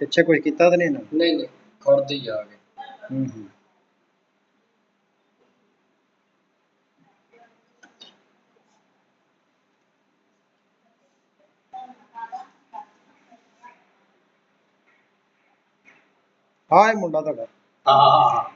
ਪਿੱਛੇ ਕੁਝ ਕੀਤਾ ਤਾਂ ਨਹੀਂ ਨੇ? ਨਹੀਂ ਨਹੀਂ ਖੜਦੇ ਹੀ ਆ ਗਏ। ਹੂੰ ਹੂੰ। ਹਾਂ ਇਹ ਮੁੰਡਾ ਤੁਹਾਡਾ। ਹਾਂ।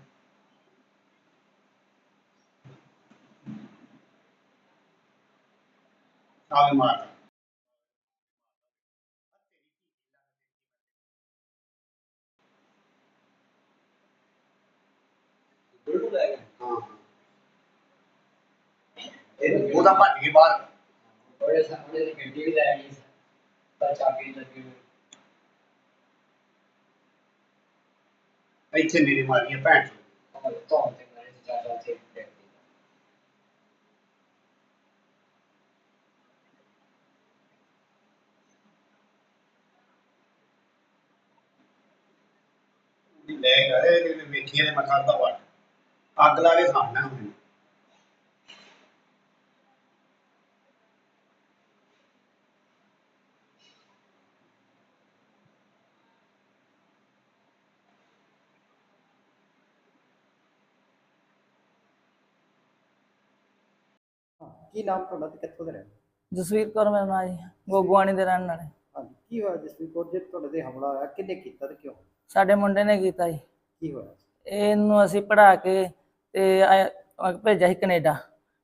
ਉਹਦਾ ਭੱਜ ਕੇ ਬਾਹਰ ਬੜੇ ਸਾਹਮਣੇ ਦੀ ਗੱਡੀ ਵੀ ਲੈ ਗਈ ਪਰ ਚਾਬੀ ਲੱਗੀ ਹੋਈ ਇੱਥੇ ਮੇਰੇ ਮਾਰੀਆਂ ਭੈਣ ਚੋਦ। ਔਰ ਤੋਂ ਤੇ ਮੇਰੇ ਚਾਚਾ ਤੇ ਡੈਡੀ ਉਹਦੀ ਲੈ ਗਏ ਇਹਨੇ ਵੇਖੀਆਂ ਨੇ ਮੈਂ ਕਰਦਾ ਵਾ ਅੱਗ ਲਾ ਕੇ ਖਾਣਾ ਹੁਣ ਹਾਂ, ਕੀ ਨਾਮ ਤੁਹਾਡਾ ਤੇ ਕਿੱਥੋਂ ਦੇ ਰਹਿਣ ਜਸਵੀਰ ਕੌਰ ਮੇਰਾ ਨਾਂ ਜੀ ਗੋਗਵਾਣੀ ਦੇ ਰਹਿਣ ਵਾਲੇ। ਹਾਂਜੀ ਕੀ ਹੋਇਆ ਜਸਵੀਰ ਕੌਰ? ਜੇ ਤੁਹਾਡੇ ਤੇ ਹਮਲਾ ਹੋਇਆ ਕਿੰਨੇ ਕੀਤਾ ਤੇ ਕਿਉਂ? ਸਾਡੇ ਮੁੰਡੇ ਨੇ ਕੀਤਾ ਜੀ। ਕੀ ਹੋਇਆ ਇਹਨੂੰ ਅਸੀਂ ਪੜਾ ਕੇ ਤੇ ਅਹ ਭੇਜਿਆ ਸੀ ਕੈਨੇਡਾ।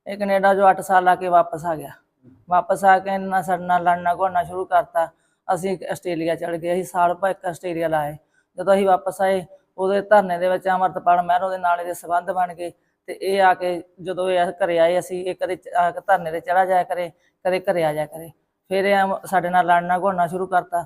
ਇਹ ਕੈਨੇਡਾ ਜੋ 8 ਸਾਲ ਲਾ ਕੇ ਵਾਪਸ ਆ ਗਿਆ। ਵਾਪਸ ਆ ਕੇ ਇਹਨਾਂ ਸਾਡੇ ਨਾਲ ਲੜਨਾ ਘੋੜਨਾ ਸ਼ੁਰੂ ਕਰਤਾ। ਅਸੀਂ ਆਸਟ੍ਰੇਲੀਆ ਚੜ ਗਏ। ਅਸੀਂ ਸਾਲ ਭਰ ਇੱਕ ਆਸਟ੍ਰੇਲੀਆ ਲਾਏ। ਜਦੋਂ ਅਸੀਂ ਵਾਪਸ ਆਏ ਉਹਦੇ ਧਰਨੇ ਦੇ ਵਿੱਚ ਅਮਰਤਪਾਲ ਮਹਿਰੋ ਦੇ ਨਾਲ ਇਹਦੇ ਸੰਬੰਧ ਬਣ ਗਏ। ਤੇ ਇਹ ਆ ਕੇ ਜਦੋਂ ਇਹ ਘਰੇ ਆਏ ਅਸੀਂ ਇਹ ਕਦੇ ਚ- ਆ ਕੇ ਧਰਨੇ ਤੇ ਚੜਾ ਜਾਇਆ ਕਰੇ ਕਦੇ ਘਰੇ ਆ ਜਾਇਆ ਕਰੇ। ਫਿਰ ਇਹ ਅਮ- ਸਾਡੇ ਨਾਲ ਲੜਨਾ ਘੋੜਨਾ ਸ਼ੁਰੂ ਕਰਤਾ।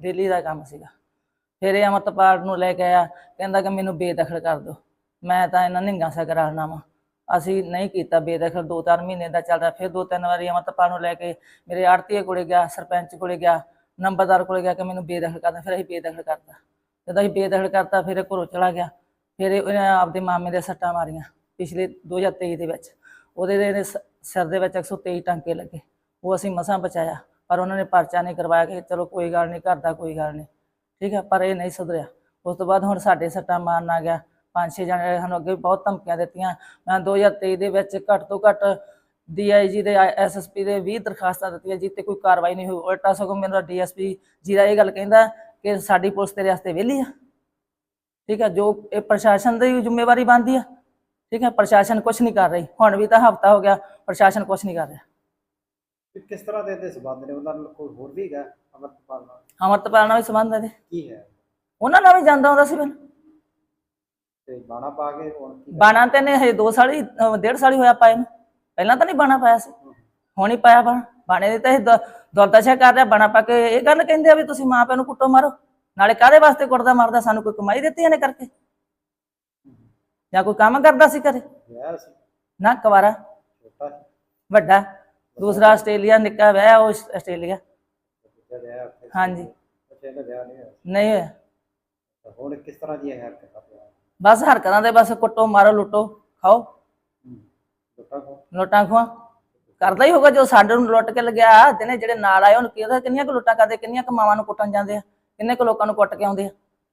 ਡੇਲੀ ਦਾ ਕੰਮ ਸੀਗਾ। ਫਿਰ ਇਹ ਅਮਰਤਪਾਲ ਨੂੰ ਲੈ ਕੇ ਆਇਆ, ਕਹਿੰਦਾ ਕਿ ਮੈਨੂੰ ਬੇਦਖਲ ਕਰ ਦਿਓ। ਮੈਂ ਤਾਂ ਇਹਨਾਂ ਨਿੰਗਾ ਸਾ ਕਰਾਉਣਾ ਵਾ। ਅਸੀਂ ਨਹੀਂ ਕੀਤਾ ਬੇਦਖਲ ਦੋ ਚਾਰ ਮਹੀਨੇ ਦਾ ਚੱਲਦਾ। ਫਿਰ ਦੋ ਤਿੰਨ ਵਾਰੀ ਅਮਰਤਪਾਲ ਨੂੰ ਲੈ ਕੇ ਮੇਰੇ ਆੜਤੀਏ ਕੋਲੇ ਗਿਆ, ਸਰਪੰਚ ਕੋਲੇ ਗਿਆ, ਨੰਬਰਦਾਰ ਕੋਲੇ ਗਿਆ ਕਿ ਮੈਨੂੰ ਬੇਦਖਲ ਕਰਦਾ ਫਿਰ ਅਸੀਂ ਬੇਦਖਲ ਕਰਤਾ। ਜਦੋਂ ਅਸੀਂ ਬੇਦਖਲ ਕਰਤਾ, ਫਿਰ ਘਰੋਂ ਚਲਾ ਗਿਆ। ਫਿਰ ਇਹ- ਉਹਨੇ ਆਪਦੇ ਮਾਮੇ ਦੇ ਸੱਟਾਂ ਮਾਰੀਆਂ ਪਿਛਲੇ 2023 ਦੇ ਵਿੱਚ। ਉਹਦੇ ਦੇ ਇਹਦੇ ਸਿਰ ਦੇ ਵਿੱਚ 123 ਟਾਂਕੇ ਲੱਗੇ। ਉਹ ਅਸੀਂ ਮਸਾਂ ਬਚਾਇਆ। ਪਰ ਉਹਨਾਂ ਨੇ ਪਰਚਾ ਨਹੀਂ ਕਰਵਾਇਆ ਕਿ ਚਲੋ ਕੋਈ ਗੱਲ ਨਹੀਂ, ਘਰ ਦਾ ਕੋਈ ਗੱਲ ਨਹੀਂ। ਠੀਕ ਹੈ, ਪਰ ਇਹ ਨਹੀਂ ਸੁਧਰਿਆ। ਉਸ ਤੋਂ ਬਾਅਦ ਹੁਣ ਸਾਡੇ ਸੱਟਾਂ ਮਾਰਨ ਆ ਗਿਆ। ਪੰਜ ਛੇ ਜਣੇ ਸਾਨੂੰ ਅੱਗੇ ਵੀ ਬਹੁਤ ਧਮਕੀਆਂ ਦਿੱਤੀਆਂ। ਮੈਂ 2023 ਦੇ ਵਿੱਚ ਘੱਟ ਤੋਂ ਘੱਟ ਡੀਆਈਜੀ ਦੇ ਐਸਐਸਪੀ ਦੇ 20 ਦਰਖਾਸਤਾਂ ਦਿੱਤੀਆਂ ਜਿੱਤੇ ਕੋਈ ਕਾਰਵਾਈ ਨਹੀਂ ਹੋਈ। ਉਲਟਾ ਸਗੋਂ ਮੇਰਾ ਡੀਐਸਪੀ ਜੀ ਦਾ ਇਹ ਗੱਲ ਕਹਿੰਦਾ ਕਿ ਸਾਡੀ ਪੁਲਿਸ ਤੇਰੇ ਵਾਸਤੇ ਵਿਹਲੀ ਆ। ਠੀਕ ਹੈ, ਜੋ ਇਹ ਪ੍ਰਸ਼ਾਸਨ ਦੀ ਜ਼ਿੰਮੇਵਾਰੀ ਬਣਦੀ ਆ। ਠੀਕ ਹੈ, ਪ੍ਰਸ਼ਾਸਨ ਕੁਝ ਨਹੀਂ ਕਰ ਰਹੀ। ਹੁਣ ਵੀ ਤਾਂ ਹਫਤਾ ਹੋ ਗਿਆ, ਪ੍ਰਸ਼ਾਸਨ ਕੁਝ ਨਹੀਂ ਕਰ ਰਿਹਾ। ਤੇ ਕਿਸ ਤਰ੍ਹਾਂ ਦੇ ਇਹਦੇ ਸਬੰਧ ਨੇ? ਉਹਨਾਂ ਨਾਲ ਕੋਈ ਹੋਰ ਵੀ ਹੈਗਾ ਅਮਰਪਾਲ ਨਾਲ? ਅਮਰਤਪਾਲ ਨਾਲ ਵੀ ਸੰਬੰਧ ਹੈ। ਕੀ ਹੈ? ਉਹਨਾਂ ਨਾਲ ਵੀ ਜਾਂਦਾ ਹੁੰਦਾ ਸੀ ਫਿਰ ਤੇ ਬਾਣਾ ਪਾ ਕੇ ਹੁਣ ਕੀ ਬਾਣਾ ਤੇ ਨੇ ਹਜੇ 2 ਸਾਲ ਹੀ ਅਹ ਡੇਢ ਸਾਲ ਹੀ ਹੋਇਆ ਪਾਏ ਨੂੰ। ਪਹਿਲਾਂ ਤਾਂ ਨਹੀਂ ਬਾਣਾ ਪਾਇਆ ਸੀ। ਹੁਣ ਹੀ ਪਾਇਆ ਬਾਣਾ। ਬਾਣੇ ਦੇ ਤਾਂ ਦੌਲਤਾਸ਼ਾ ਕਰ ਰਿਹਾ ਬਾਣਾ ਪਾ ਕੇ ਇਹ ਗੱਲ ਕਹਿੰਦੇ ਆ ਵੀ ਤੁਸੀਂ ਮਾਂ ਪਿਓ ਨੂੰ ਕੁੱਟੋ ਮਾਰੋ। ਨਾਲੇ ਕਾਹਦੇ ਵਾਸਤੇ ਕੁੱਟਦਾ ਮਾਰਦਾ? ਸਾਨੂੰ ਕੋਈ ਕਮਾਈ ਦਿੱਤੀ ਇਹਨੇ ਕਰਕੇ। ਜਾਂ ਕੋਈ ਕੰਮ ਕਰਦਾ ਸੀ ਘਰੇ? ਵਿਆਹ ਸੀ। ਨਾ ਕੁਵਾਰਾ। ਛੋਟਾ ਵੱਡਾ। ਦੂਸਰਾ ਆਸਟ੍ਰੇਲੀਆ ਨਿੱਕਾ ਵਿਆਹ ਉਹ ਆਸਟ੍ਰੇਲੀਆ। ਹਾਂਜੀ। ਨਹੀਂ ਹੋਇਆ? ਹੁਣ ਕਿਸ ਤਰ੍ਹਾਂ ਦੀ ਹੈ? ਹਰਕਤਾਂ ਬਸ ਹਰਕਤਾਂ ਦੇ ਬਸ ਕੁੱਟੋ ਮਾਰੋ ਲੁੱਟੋ ਖਾਓ। ਲੁੱਟਾ ਕੋ ਲੋਟਾਂ ਖਵਾ ਕਰਦਾ ਹੀ ਹੋਗਾ ਜੋ ਸਾਡੇ ਨੂੰ ਲੁੱਟ ਕੇ ਲਗਿਆ ਜਿਹਨੇ ਜਿਹੜੇ ਨਾਲ ਆਏ ਉਹਨੂੰ ਕਿਹਦਾ ਕਿੰਨੀਆਂ ਕੁ ਲੁੱਟਾਂ ਕਰਦੇ ਕਿੰਨੀਆਂ ਕੁ ਮਾਵਾਂ ਨੂੰ ਕੁੱਟਣ ਜਾਂਦੇ ਆ ਕਿੰਨੇ ਕੁ ਲੋਕਾਂ ਨੂੰ ਕੁੱਟ ਕੇ ਆਉਂਦੇ ਆ।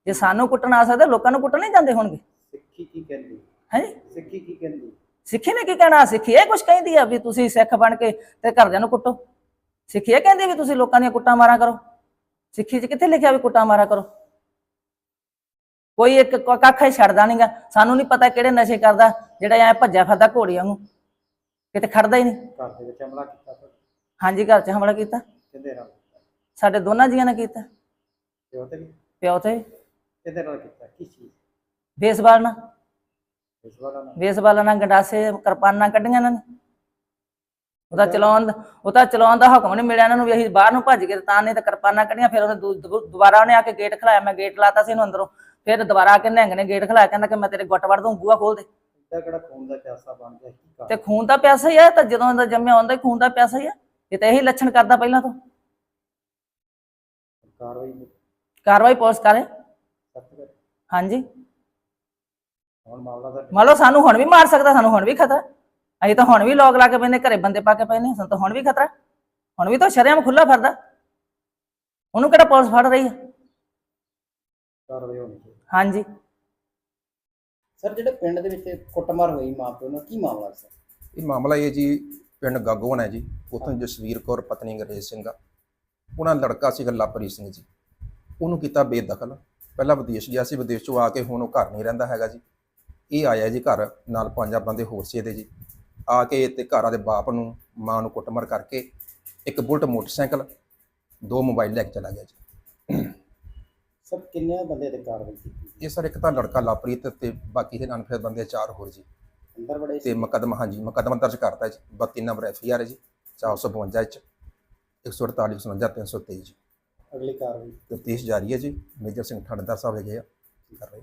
ਜੇ ਸਾਨੂੰ ਕੁੱਟਣ ਆ ਸਕਦੇ ਲੋਕਾਂ ਨੂੰ ਕੁੱਟਣ ਨਹੀਂ ਜਾਂਦੇ ਹੋਣਗੇ। ਸਿੱਖੀ ਕੀ ਕਹਿੰਦੀ? ਹੈ? ਸਿੱਖੀ ਕੀ ਕਹਿੰਦੀ? ਸਿੱਖੀ ਨੇ ਕੀ ਕਹਿਣਾ? ਸਿੱਖੀ ਇਹ ਕੁਝ ਕਹਿੰਦੀ ਆ ਵੀ ਤੁਸੀਂ ਸਿੱਖ ਬਣ ਕੇ ਤੇ ਘਰਦਿਆਂ ਨੂੰ ਕੁੱਟੋ। ਸਿੱਖੀ ਇਹ ਕਹਿੰਦੀ ਵੀ ਤੁਸੀਂ ਲੋਕਾਂ ਦੀਆਂ ਕੁੱਟਾਂ ਮਾਰਾਂ ਕਰੋ। ਸਿੱਖੀ 'ਚ ਕਿੱਥੇ ਲਿਖਿਆ ਵੀ ਕੁੱਟਾਂ ਮਾਰਾਂ ਕਰੋ? ਕੋਈ ਇੱਕ ਕੱਖ ਹੀ ਛੱਡਦਾ ਨਹੀਂਗਾ ਸਾਨੂੰ ਨਹੀਂ ਪਤਾ ਕਿਹੜੇ ਨਸ਼ੇ ਕਰਦਾ ਜਿਹੜਾ ਐ ਭੱਜਿਆ ਫਿਰਦਾ ਘੋੜੀ ਵਾਂਗੂ। ਕਿਤੇ ਖੜਦਾ ਹੀ ਨਹੀਂ ਘਰ ਦੇ ਵਿੱਚ ਹਮਲਾ ਕੀਤਾ ਤੁਹਾਡੇ ਹਾਂਜੀ ਘਰ 'ਚ ਹਮਲਾ ਕੀਤਾ। ਕਿਹਦੇ ਨਾਲ ਕੀਤਾ? ਸਾਡੇ ਦੋਨਾਂ ਜੀਆਂ ਨੇ ਕੀਤਾ। ਪਿਓ ਤੇ ਵੀ? ਪਿਓ ਤੇ। ਕਿਹਦੇ ਨਾਲ ਕੀਤਾ? ਕੀ ਚੀਜ਼? ਬੇਸਬਾਲ ਨਾਲ। ਬੇਸਬਾਲਾਂ ਨਾਲ। ਗੰਡਾਸੇ ਕਿਰਪਾਨਾਂ ਕੱਢੀਆਂ ਇਹਨਾਂ ਨੇ। ਉਹਦਾ ਚਲਾਉਣ ਉਹਦਾ ਚਲਾਉਣ ਦਾ ਹੁਕਮ ਨਹੀਂ ਮਿਲਿਆ ਇਹਨਾਂ ਨੂੰ ਵੀ ਅਸੀਂ ਬਾਹਰ ਨੂੰ ਭੱਜ ਗਏ ਤਾਂ ਨਹੀਂ ਤਾਂ ਕਿਰਪਾਨਾਂ ਕੱਢੀਆਂ ਫਿਰ ਉਹਨੇ ਦੁਬਾਰਾ ਉਹਨੇ ਆ ਕੇ ਗੇਟ ਖਲਾਇਆ। ਮੈਂ ਗੇਟ ਲਾਤਾ ਸੀ ਇਹਨੂੰ ਅੰਦਰੋਂ। ਫਿਰ ਦੁਬਾਰਾ ਆ ਕੇ ਨਿਹੰਗ ਨੇ ਗੇਟ ਖਲਾਇਆ ਕਹਿੰਦਾ ਕਿ ਮੈਂ ਤੇਰੇ ਗੁੱਟ ਵੜ ਦੂੰ ਖੋਲ ਦੇ। ਕਿਹੜਾ ਖੂਨ ਦਾ ਪਿਆਸਾ ਬਣ ਗਿਆ ਕੀ ਤੇ ਖੂਨ ਦਾ ਪਿਆਸਾ ਹੀ ਆ ਤਾਂ ਜਦੋਂ ਦਾ ਜੰਮਿਆ ਹੁੰਦਾ ਖੂਨ ਦਾ ਪਿਆਸਾ ਹੀ ਆ। ਇਹ ਤਾਂ ਇਹੀ ਲੱਛਣ ਕਰਦਾ ਪਹਿਲਾਂ ਤੋਂ। ਕਾਰਵਾਈ ਕਾਰਵਾਈ ਪੁਲਿਸ ਕਰ। ਹਾਂਜੀ। ਹੁਣ ਮਾਮਲਾ ਦਾ ਮੰਨ ਲਓ ਸਾਨੂੰ ਹੁਣ ਵੀ ਮਾਰ ਸਕਦਾ ਸਾਨੂੰ ਹੁਣ ਵੀ ਖਤਰਾ। ਅਸੀਂ ਤਾਂ ਹੁਣ ਵੀ ਲੋਕ ਲਾ ਕੇ ਪੈਨੇ ਘਰੇ ਬੰਦੇ ਪਾ ਕੇ ਪਏ ਨੇ ਸਾਨੂੰ ਤਾਂ ਹੁਣ ਵੀ ਖਤਰਾ। ਹੁਣ ਵੀ ਤਾਂ ਸ਼ਰੇਆਮ ਖੁੱਲਾ ਫਿਰਦਾ। ਉਹਨੂੰ ਕਿਹੜਾ ਪੁਲਿਸ ਫੜ ਰਹੀ ਹੈ ਕਾਰਵਾਈ ਹੋਣੀ ਚਾਹੀਦੀ। ਹਾਂਜੀ। ਸਰ ਜਿਹੜੇ ਪਿੰਡ ਦੇ ਵਿੱਚ ਕੁੱਟਮਾਰ ਹੋਈ ਮਾਪਿਓ ਨਾਲ ਕੀ ਮਾਮਲਾ ਸਰ? ਇਹ ਮਾਮਲਾ ਇਹ ਜੀ ਪਿੰਡ ਗਾਗੋਨ ਹੈ ਜੀ। ਉੱਥੋਂ ਜਸਵੀਰ ਕੌਰ ਪਤਨੀ ਅੰਗਰੇਜ਼ ਸਿੰਘ ਆ। ਉਹਨਾਂ ਦਾ ਲੜਕਾ ਸੀਗਾ ਲਵਪ੍ਰੀਤ ਸਿੰਘ ਜੀ। ਉਹਨੂੰ ਕੀਤਾ ਬੇਦਖਲ। ਪਹਿਲਾਂ ਵਿਦੇਸ਼ ਗਿਆ ਸੀ ਵਿਦੇਸ਼ ਚੋਂ ਆ ਕੇ ਹੁਣ ਉਹ ਘਰ ਨਹੀਂ ਰਹਿੰਦਾ ਹੈਗਾ ਜੀ। ਇਹ ਆਇਆ ਜੀ ਘਰ ਨਾਲ ਪੰਜਾਂ ਬੰਦੇ ਹੋਰ ਸੀ ਇਹਦੇ ਜੀ। ਆ ਕੇ ਤੇ ਘਰਾਂ ਦੇ ਬਾਪ ਨੂੰ ਮਾਂ ਨੂੰ ਕੁੱਟਮਾਰ ਕਰਕੇ ਇੱਕ ਬੁਲਟ ਮੋਟਰਸਾਈਕਲ ਦੋ ਮੋਬਾਈਲ ਲੈ ਕੇ ਚਲਾ ਗਿਆ ਜੀ। ਸਰ ਕਿੰਨੇ ਬੰਦੇ ਤੇ ਕਾਰਵਾਈ ਕੀਤੀ ਇਹ ਸਰ ਇੱਕ ਤਾਂ ਲੜਕਾ ਲਵਪ੍ਰੀਤ ਤੇ ਬਾਕੀ ਦੇ ਅਨਫੇਰ ਬੰਦੇ ਚਾਰ ਹੋਰ ਜੀ। ਅੰਦਰ ਬੜੇ ਤੇ ਮੁਕੱਦਮਾ ਹਾਂਜੀ ਮੁਕੱਦਮਾ ਦਰਜ ਕਰਤਾ ਜੀ। 32 ਨੰਬਰ ਐਫ ਆਰ ਹੈ ਜੀ 452 ਚ 148 57 323 ਜੀ। ਅਗਲੀ ਕਾਰਵਾਈ? ਤਫਤੀਸ਼ ਜਾਰੀ ਹੈ ਜੀ। ਮੇਜਰ ਸਿੰਘ ਠੰਡਦਾਰ ਸਾਹਿਬ ਹੈਗੇ ਆ। ਕਰ ਰਹੇ